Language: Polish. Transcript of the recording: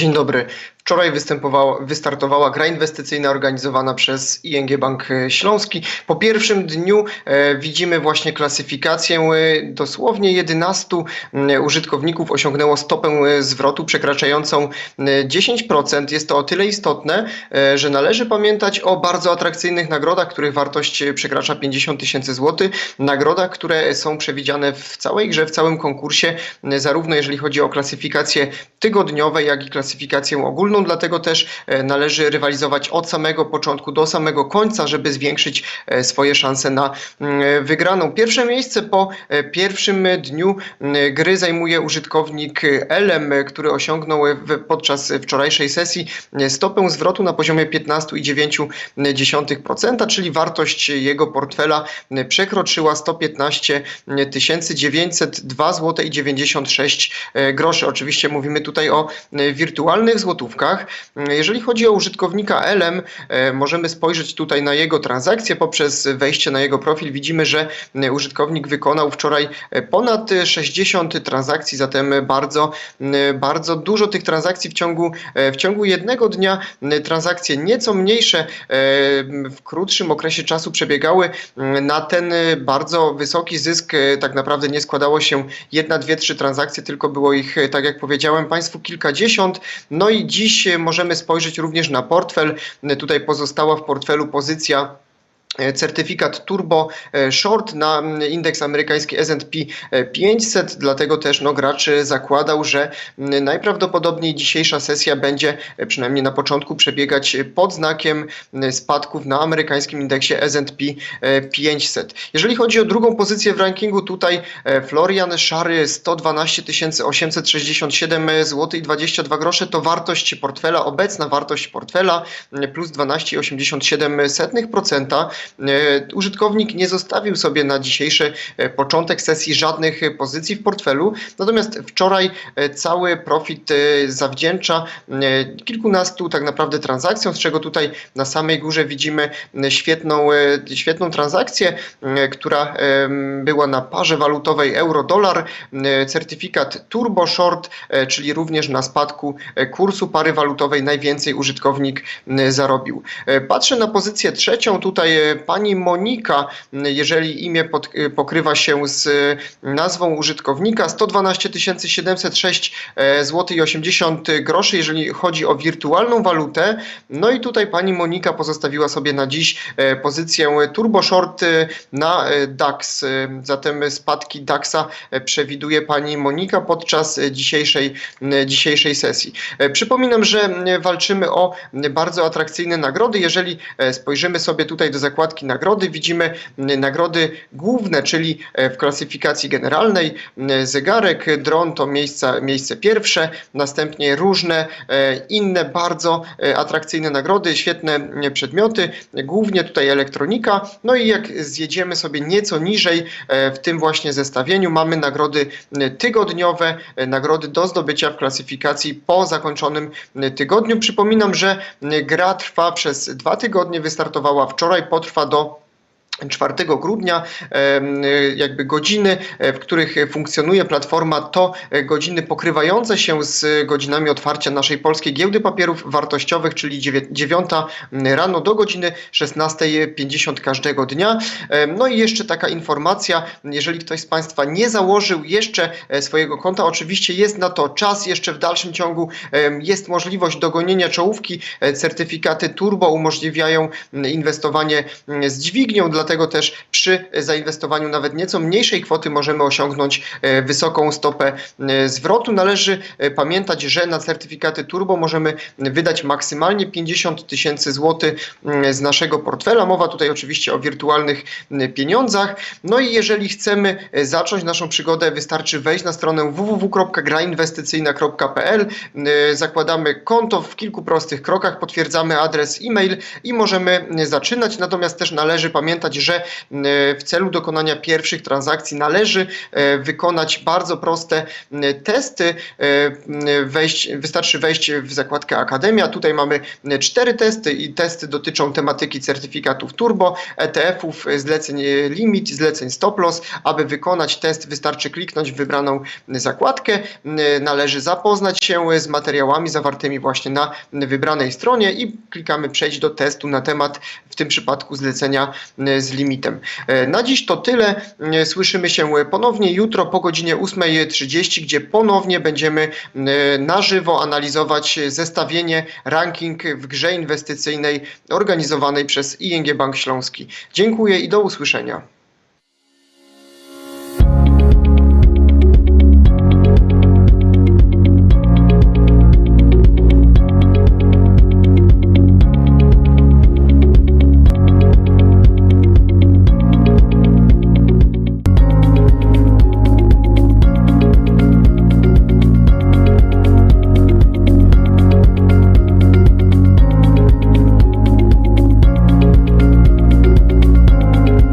Dzień dobry. Wczoraj wystartowała gra inwestycyjna organizowana przez ING Bank Śląski. Po pierwszym dniu e, widzimy właśnie klasyfikację. E, dosłownie 11 m, użytkowników osiągnęło stopę e, zwrotu przekraczającą e, 10%. Jest to o tyle istotne, że należy pamiętać o bardzo atrakcyjnych nagrodach, których wartość przekracza 50 tysięcy złotych. Nagrodach, które są przewidziane w całej grze, w całym konkursie, zarówno jeżeli chodzi o klasyfikacje tygodniowe, jak i klasyfikację ogólną. Dlatego też e, należy rywalizować od samego początku do samego końca, żeby zwiększyć e, swoje szanse na mm, wygraną. Pierwsze miejsce po e, pierwszym dniu mm, gry zajmuje użytkownik Elem, który osiągnął podczas wczorajszej sesji stopę zwrotu na poziomie 15,9%, czyli wartość jego portfela przekroczyła 115 902 zł i 96 e, groszy. Oczywiście mówimy tutaj o wirtualnych złotówkach. Jeżeli chodzi o użytkownika LM, e, możemy spojrzeć tutaj na jego transakcje. Poprzez wejście na jego profil widzimy, że użytkownik wykonał wczoraj e, ponad e, 60 transakcji, zatem bardzo, bardzo dużo tych transakcji w ciągu, e, w ciągu jednego dnia. Transakcje nieco mniejsze w krótszym okresie czasu przebiegały. Na ten bardzo wysoki zysk tak naprawdę nie składało się jedna, dwie, trzy transakcje, tylko było ich, tak jak powiedziałem Państwu, kilkadziesiąt. No i dziś e, możemy spojrzeć również na portfel. E, Tutaj pozostała w portfelu pozycja certyfikat Turbo e, Short na mm, indeks amerykański S&P e, 500, dlatego też no, gracz e, zakładał, że mm, najprawdopodobniej dzisiejsza sesja będzie e, przynajmniej na początku przebiegać e, pod znakiem spadków na amerykańskim indeksie S&P e, 500. Jeżeli chodzi o drugą pozycję w rankingu, tutaj e, Florian Szary 112 867 zł i 22 grosze to wartość portfela, obecna wartość portfela m, plus 12,87%. E, Użytkownik nie zostawił sobie na dzisiejszy e, początek sesji żadnych e, pozycji w portfelu, natomiast wczoraj cały profit zawdzięcza kilkunastu tak naprawdę transakcjom, z czego tutaj na samej górze widzimy świetną, świetną transakcję, która była na parze walutowej euro-dolar, certyfikat Turbo Short, czyli również na spadku kursu pary walutowej najwięcej użytkownik zarobił. Patrzę na pozycję trzecią, tutaj pani Monika, jeżeli imię pod, e, pokrywa się z e, nazwą użytkownika, 112 706 zł i 80 groszy, jeżeli chodzi o wirtualną walutę. No i tutaj pani Monika pozostawiła sobie na dziś e, pozycję Turbo Short e, na e, DAX. E, Zatem spadki DAXa przewiduje pani Monika podczas dzisiejszej, dzisiejszej sesji. Przypominam, że walczymy o bardzo atrakcyjne nagrody. Jeżeli spojrzymy sobie tutaj do zakładki nagrody, widzimy m, nagrody główne, czyli e, w klasyfikacji generalnej m, zegarek, dron to miejsca, miejsce pierwsze, następnie różne e, inne bardzo e, atrakcyjne nagrody, świetne m, przedmioty, głównie tutaj elektronika. No i jak zjedziemy sobie nieco niżej w tym właśnie zestawieniu, mamy nagrody tygodniowe, nagrody do zdobycia w klasyfikacji po zakończonym tygodniu. Przypominam, że gra trwa przez dwa tygodnie, wystartowała wczoraj, potrwa do 4 grudnia jakby godziny, e, w których funkcjonuje platforma, to e, godziny pokrywające się z godzinami otwarcia naszej polskiej giełdy papierów wartościowych, czyli 9 rano do godziny 16.50 każdego dnia. No i jeszcze taka informacja, jeżeli ktoś z Państwa nie założył jeszcze e, swojego konta, oczywiście jest na to czas, jeszcze w dalszym ciągu jest możliwość dogonienia czołówki. Certyfikaty turbo umożliwiają inwestowanie z dźwignią, dlatego też przy zainwestowaniu nawet nieco mniejszej kwoty możemy osiągnąć e, wysoką stopę e, zwrotu. Należy e, pamiętać, że na certyfikaty turbo możemy wydać maksymalnie 50 tysięcy złotych mm, z naszego portfela. Mowa tutaj oczywiście o wirtualnych mm, pieniądzach. No i jeżeli chcemy zacząć naszą przygodę, wystarczy wejść na stronę www.grainwestycyjna.pl. Zakładamy konto w kilku prostych krokach, potwierdzamy adres e-mail i możemy zaczynać. Natomiast też należy pamiętać, pamiętać, że e, w celu dokonania pierwszych transakcji należy e, wykonać bardzo proste testy. E, m, Wejść, wystarczy wejść w zakładkę Akademia. Tutaj mamy cztery testy i testy dotyczą tematyki certyfikatów turbo, ETF-ów, zleceń limit, zleceń stop loss. Aby wykonać test wystarczy kliknąć w wybraną zakładkę. Należy zapoznać się z materiałami zawartymi właśnie na wybranej stronie i klikamy przejść do testu na temat tym przypadku zlecenia m, z limitem. E, Na dziś to tyle. E, Słyszymy się ponownie jutro po godzinie 8.30, gdzie ponownie będziemy na żywo analizować zestawienie ranking w grze inwestycyjnej organizowanej przez ING Bank Śląski. Dziękuję i do usłyszenia.